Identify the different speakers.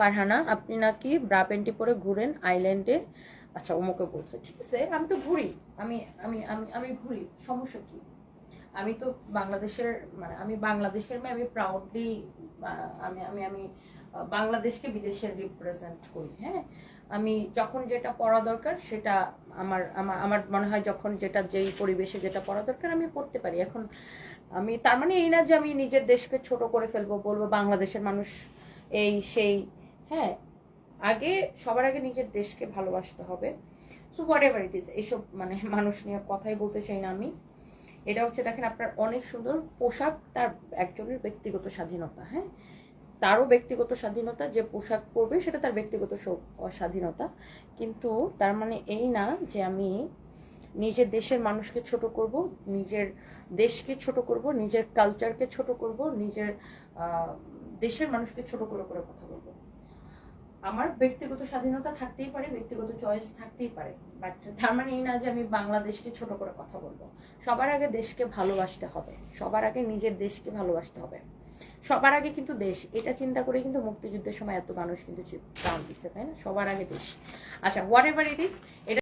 Speaker 1: ফারহানা, আপনি নাকি bra panty পরে ঘুরেন আইল্যান্ডে? আচ্ছা ওমকে বলছে, ঠিক আছে, আমি তো ঘুরি, আমি আমি আমি আমি ঘুরি, সমস্যা কি? আমি তো বাংলাদেশের মানে আমি বাংলাদেশের মেয়ে, আমি প্রাউডলি আমি আমি আমি বাংলাদেশকে বিদেশে রিপ্রেজেন্ট করি হ্যাঁ? আমি যখন যেটা পড়া দরকার, সেটা আমার আমার আমার মনে হয় যখন যেটা, যেই পরিবেশে যেটা পড়া দরকার, আমি পড়তে পারি। এখন আমি, তার মানে এই না যে আমি নিজের দেশকে ছোট করে ফেলব, বলব বাংলাদেশের মানুষ এই, সেই হ্যাঁ আগে সবার আগে নিজের দেশকে ভালোবাসতে হবে। So whatever it is এইসব মানে মানুষ নিয়ে কথাই বলতে চাই না আমি। এটা হচ্ছে দেখেন আপনার অনেক সুন্দর পোশাক, তার একজনের ব্যক্তিগত স্বাধীনতা হ্যাঁ? তারও ব্যক্তিগত স্বাধীনতা, যে পোশাক পরবে সেটা তার ব্যক্তিগত স্বাধীনতা। কিন্তু তার মানে এই না যে আমি নিজের দেশের মানুষকে ছোট করব, নিজের দেশকে ছোট করব, নিজের কালচারকে ছোট করব, নিজের দেশের মানুষকে ছোট করে করে কথা বলব। আমার ব্যক্তিগত স্বাধীনতা থাকতেই পারে, ব্যক্তিগত চয়েস থাকতেই পারে। বাট তার মানে এই না যে আমি বাংলাদেশকে ছোট করে কথা বলব। সবার আগে দেশকে ভালোবাসতে হবে। সবার আগে নিজের দেশকে ভালোবাসতে হবে। সবার আগে কিন্তু দেশ। এটা চিন্তা করে কিন্তু মুক্তিযুদ্ধের সময় এত মানুষ কিন্তু প্রাণ দিচ্ছে তাই না? সবার আগে দেশ। আচ্ছা হোয়াট এভার ইট ইস এটা